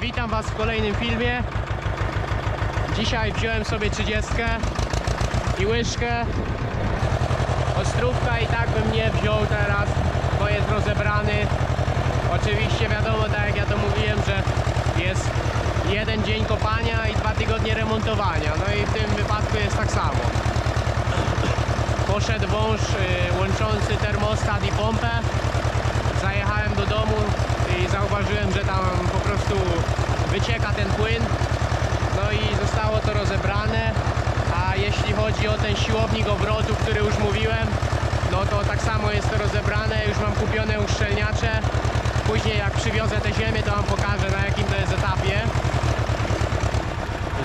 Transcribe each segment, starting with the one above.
witam Was w kolejnym filmie. Dzisiaj wziąłem sobie 30 i łyżkę. Ostrówka i tak bym nie wziął teraz, bo jest rozebrany. Oczywiście wiadomo, tak jak ja to mówiłem, że jest jeden dzień kopania i dwa tygodnie remontowania. No i w tym wypadku jest tak samo. Poszedł wąż y, łączący termostat i pompę. Zajechałem do domu i zauważyłem, że tam po prostu wycieka ten płyn. No i zostało to rozebrane. A jeśli chodzi o ten siłownik obrotów, który już mówiłem, no to tak samo jest to rozebrane. Już mam kupione uszczelniacze. Później jak przywiozę te ziemię, to wam pokażę na jakim to jest etapie.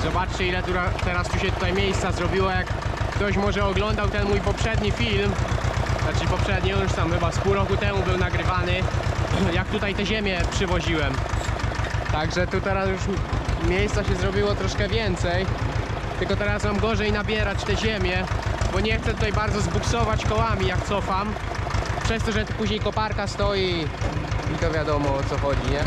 Zobaczcie ile tu, teraz tu się tutaj miejsca zrobiło, jak ktoś może oglądał ten mój poprzedni film, znaczy poprzedni, on już tam chyba z pół roku temu był nagrywany, jak tutaj te ziemię przywoziłem. Także tu teraz już miejsca się zrobiło troszkę więcej, tylko teraz mam gorzej nabierać te ziemię, bo nie chcę tutaj bardzo zbuksować kołami jak cofam, przez to, że tu później koparka stoi i to wiadomo o co chodzi, nie?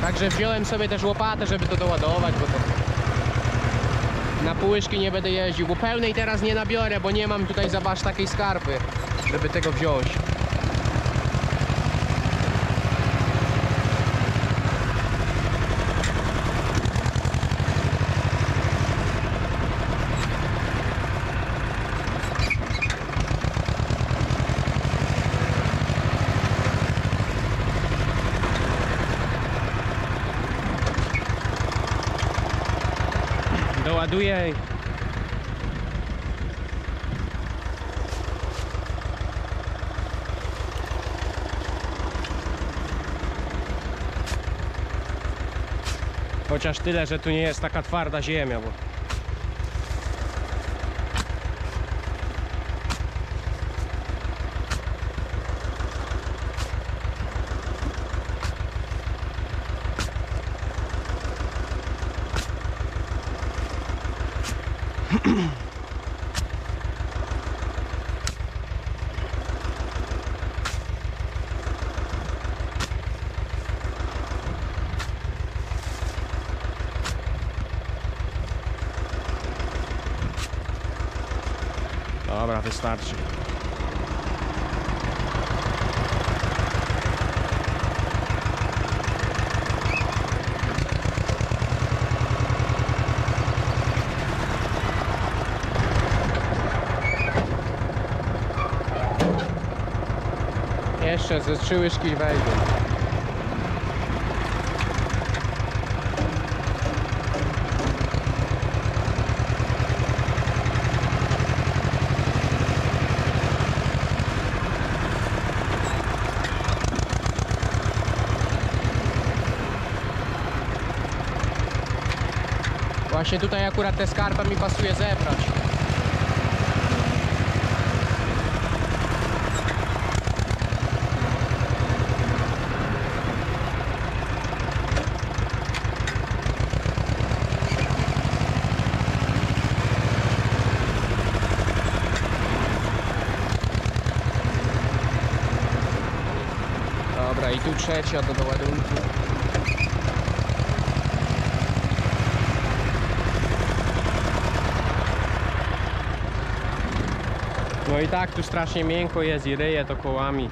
Także wziąłem sobie też łopatę, żeby to doładować, bo to na półyszki nie będę jeździł, bo pełnej teraz nie nabiorę, bo nie mam tutaj zobacz takiej skarpy, żeby tego wziąć. Doładuję. Chociaż tyle, że tu nie jest taka twarda ziemia, bo Dobra, wystarczy. Jeszcze ze trzy łyżki wejdą. Właśnie tutaj akurat te skarpę mi pasuje zebrać. Dobra, i tu trzecia do doładunku. No i tak tu strasznie miękko jest i ryje to kołami.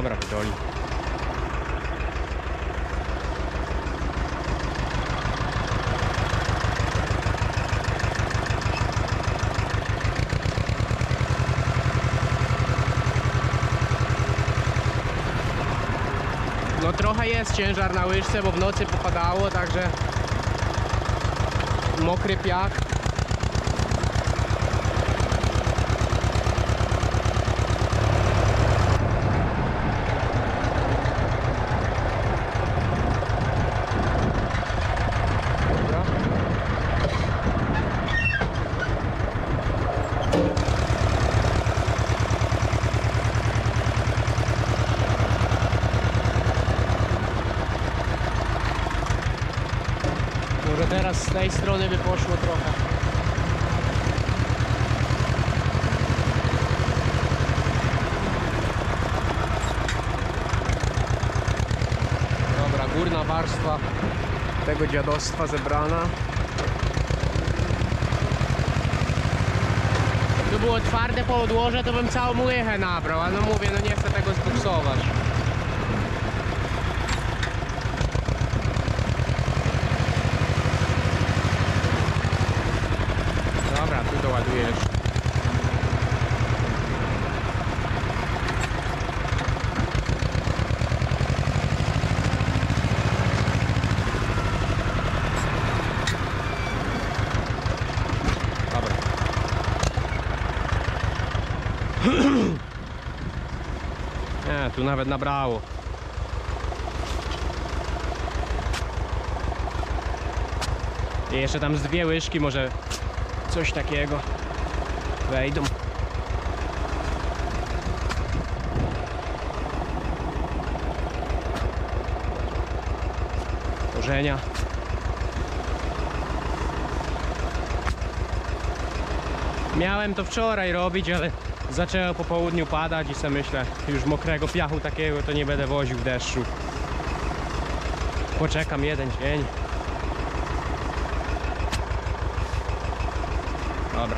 Dobra, wydoli. No trochę jest ciężar na łyżce, bo w nocy popadało, także mokry piach. Dobra. Może teraz z tej strony by poszło trochę. Dobra, górna warstwa tego dziadostwa zebrana. Tu było twarde podłoże, to bym całą łychę nabrał, ale no mówię, no nie chcę tego zbuksować. Doładujesz. Dobra. Nie, tu nawet nabrało. I jeszcze tam z dwie łyżki może coś takiego wejdą. Korzenia. Miałem to wczoraj robić, ale zaczęło po południu padać i sobie myślę, już mokrego piachu takiego to nie będę woził w deszczu. Poczekam jeden dzień. Dobra.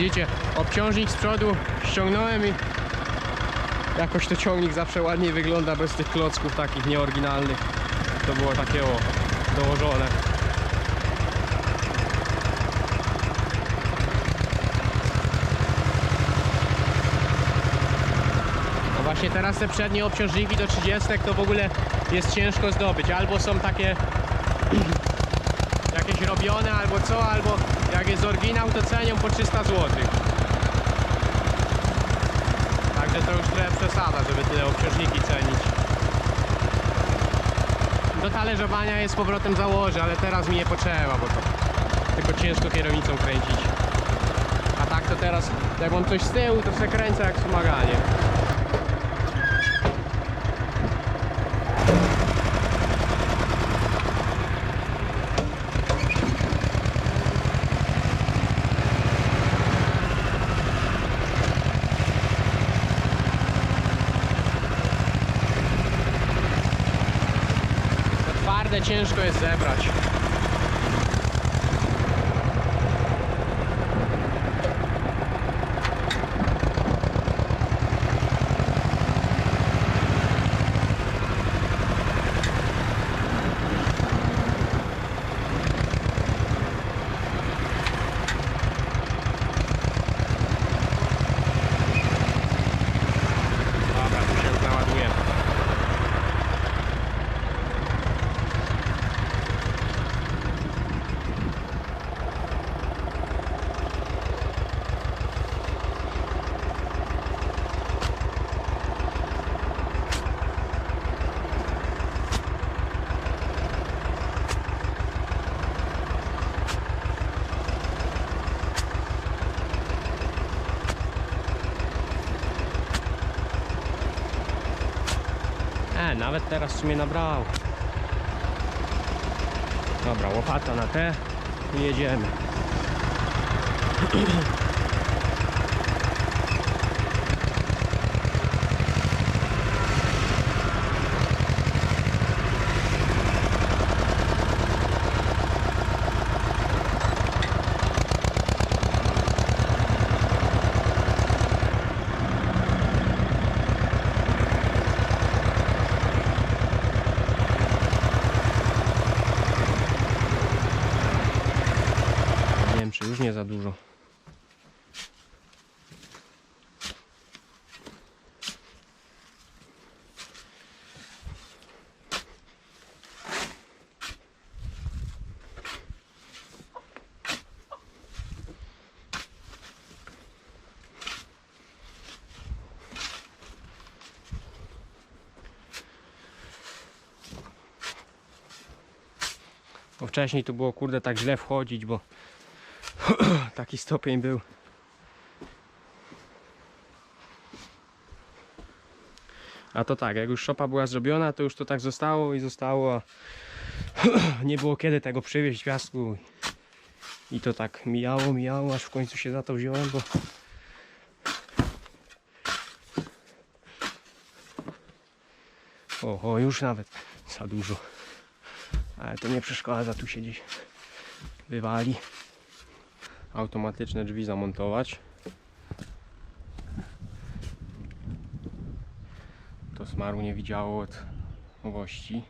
Widzicie, obciążnik z przodu ściągnąłem i jakoś to ciągnik zawsze ładniej wygląda bez tych klocków takich nieoryginalnych. To było takie o, dołożone. No właśnie teraz te przednie obciążniki do 30 to w ogóle jest ciężko zdobyć. Albo są takie jakieś robione albo co, albo jak jest oryginał to cenią po 300 zł. Także to już trochę przesada, żeby tyle obciążniki cenić. Do talerzowania jest powrotem założę, ale teraz mi nie potrzeba, bo to tylko ciężko kierownicą kręcić. A tak to teraz, jak mam coś z tyłu, to se kręcę jak wspomaganie. Ciężko jest zebrać. Dobra, tu się naładuje. E, nawet teraz w sumie nabrało. Dobra, łopata na te i jedziemy. Bo wcześniej tu było kurde tak źle wchodzić, bo taki stopień był. A to tak, jak już szopa była zrobiona, to już to tak zostało i zostało. a Nie było kiedy tego przywieźć piasku. I to tak mijało, mijało, aż w końcu się za to wziąłem, bo Oho, już nawet za dużo. Ale to nie przeszkadza, tu się gdzieś wywali. Automatyczne drzwi zamontować. To smaru nie widziało od nowości.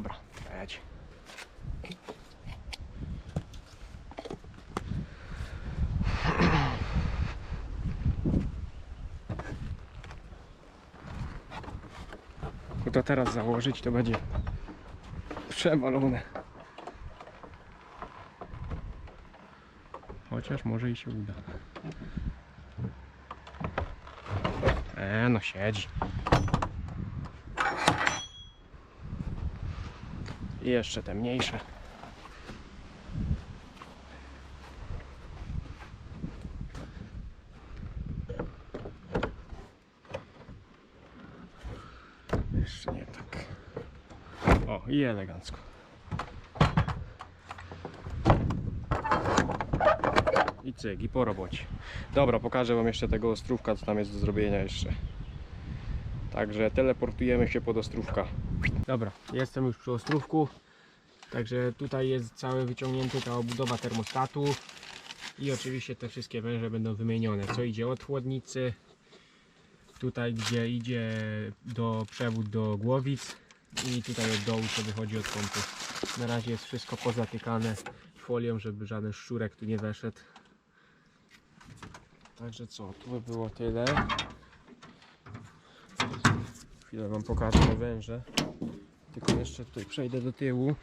Dobra, jedź. To teraz założyć to będzie przewalone. Chociaż może i się uda. E, no siedzi. Jeszcze te mniejsze. Jeszcze nie tak. O, i elegancko. I cyk, i po robocie. Dobra, pokażę Wam jeszcze tego ostrówka, co tam jest do zrobienia jeszcze. Także teleportujemy się pod ostrówka. Dobra, jestem już przy ostrówku. Także tutaj jest cały wyciągnięty ta obudowa termostatu. I oczywiście te wszystkie węże będą wymienione. Co idzie od chłodnicy, tutaj gdzie idzie do przewód do głowic i tutaj od dołu co wychodzi od pompy. Na razie jest wszystko pozatykane folią, żeby żaden szczurek tu nie weszedł. Także co, tu by było tyle. Chwilę wam pokażę węże. Tylko jeszcze tutaj przejdę do tyłu.